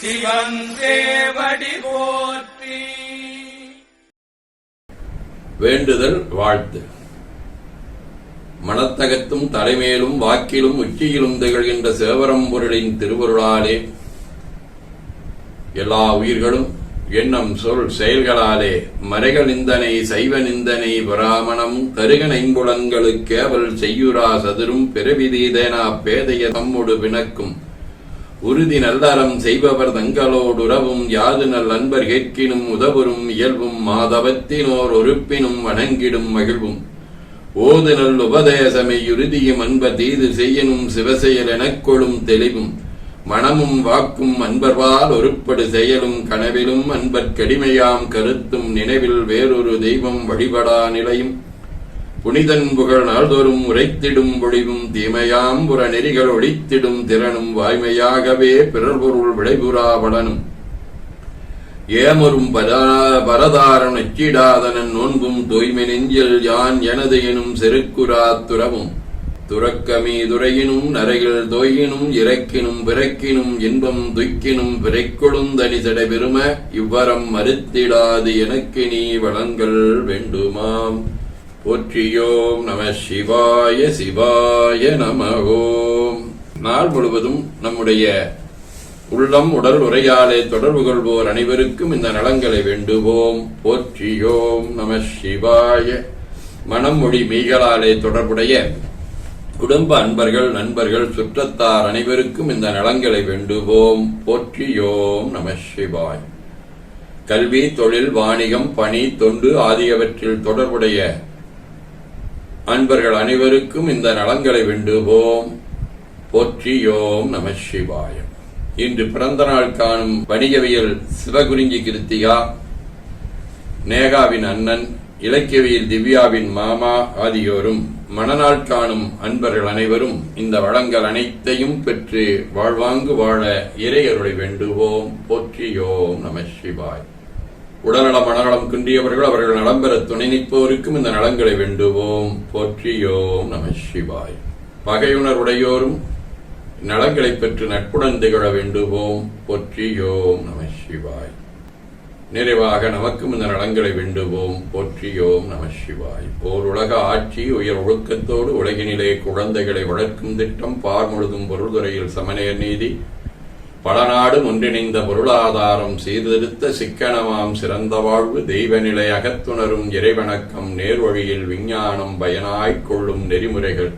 சிவன் சேவடி போற்றி. வேண்டுதல் வாழ்த்து. மனத்தகத்தும் தலைமேலும் வாக்கிலும் உச்சியிலும் திகழ்கின்ற சேவரம்பொருளின் திருவருளாலே எல்லா உயிர்களும் எண்ணம் சொல் செயல்களாலே மறைக நிந்தனை சைவ நிந்தனை பராமணம் கருக நைம்புலன்களுக்கேவல் செய்யுரா சதுரும் பிறவிதீதேனா பேதைய தம்முடு பிணக்கும். உறுதி நல்லறம் செய்பவர் தங்களோடுறவும் யாது நல் அன்பர் கேட்கினும் உதவரும் இயல்பும் மாதவத்தினோர் ஒருப்பினும் வணங்கிடும் மகிழ்வும். ஓது நல் உபதேசமை உறுதியும் அன்பர் தீது செய்யனும் சிவசெயல் எனக்கொழும் தெளிவும். மனமும் வாக்கும் அன்பர்வால் ஒருப்படு செயலும் கனவிலும் அன்பர் கடிமையாம் கருத்தும் நினைவில் வேறொரு தெய்வம் வழிபடா நிலையும். புனிதன் புகழ் நாள்தோறும் உரைத்திடும் பொழிவும் தீமையாம் புற நெறிகள் ஒழித்திடும் திறனும் வாய்மையாகவே பிறர் பொருள் விளைபுறா வளனும். ஏமரும் பரதாரன் அச்சிடாதனன் நோன்பும் தூய்மை நெஞ்சில் யான் எனது எனும் செருக்குரா துறவும். துறக்கமே துறையினும் நரையில் தோயினும் இறக்கினும் பிறக்கினும் இன்பம் துய்க்கினும் பிறைக்கொழுந்தனி சடை பெரும இவ்வரம் மறுத்திடாது எனக்கு நீ வளங்கள் வேண்டுமாம். போற்றியோம் நம சிவாய சிவாய நமகோம் நாள் முழுவதும் நம்முடைய உள்ளம் உடல் உரையாலே தொடர்பு கொள்வோர் அனைவருக்கும் இந்த நலங்களை வேண்டுவோம். போற்றியோம் நம சிவாய. மனம் மொழி மெய்களாலே தொடர்புடைய குடும்ப அன்பர்கள் நண்பர்கள் சுற்றத்தார் அனைவருக்கும் இந்த நலங்களை வேண்டுவோம். போற்றியோம் நம சிவாய். கல்வி தொழில் வாணிகம் பணி தொண்டு ஆகியவற்றில் தொடர்புடைய அன்பர்கள் அனைவருக்கும் இந்த நலங்களை வேண்டுவோம். போற்றியோம் நம சிவாயம் இன்று பிறந்த நாள் காணும் வணிகவியல் சிவகுறிஞ்சி கிருத்திகா நேகாவின் அண்ணன் இலக்கியவியல் திவ்யாவின் மாமா ஆகியோரும் மணநாள் காணும் அன்பர்கள் அனைவரும் இந்த வளங்கள் அனைத்தையும் பெற்று வாழ்வாங்கு வாழ இறையருளை வேண்டுவோம். போற்றியோம் நம சிவாய். உடல்நலம் மனநலம் குன்றியவர்கள் அவர்கள் நலம் பெற துணை நிற்போருக்கும் இந்த நலங்களை வேண்டுவோம். போற்றியோம் நம சிவாய். பகையுணர்வுடையோரும் நலங்களை பெற்று நட்புடன் திகழ வேண்டுவோம். போற்றியோம் நம சிவாய். நிறைவாக நமக்கும் இந்த நலங்களை வேண்டுவோம். போற்றியோம் நம சிவாய். ஓர் உலக ஆட்சி உயர் ஒழுக்கத்தோடு உலகினிலே குழந்தைகளை வளர்க்கும் திட்டம் பார் முழுதும் பொருள்துறையில் சமநேர் நீதி. பல நாடும் ஒன்றிணைந்த பொருளாதாரம் சீர்திருத்த சிக்கனமாம் சிறந்த வாழ்வு தெய்வநிலை அகத்துணரும் இறைவணக்கம் நேர்வழியில் விஞ்ஞானம் பயனாய்க் கொள்ளும் நெறிமுறைகள்.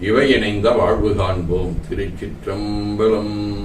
இவை இணைந்த வாழ்வு காண்போம். திருச்சிற்றம்பலம்.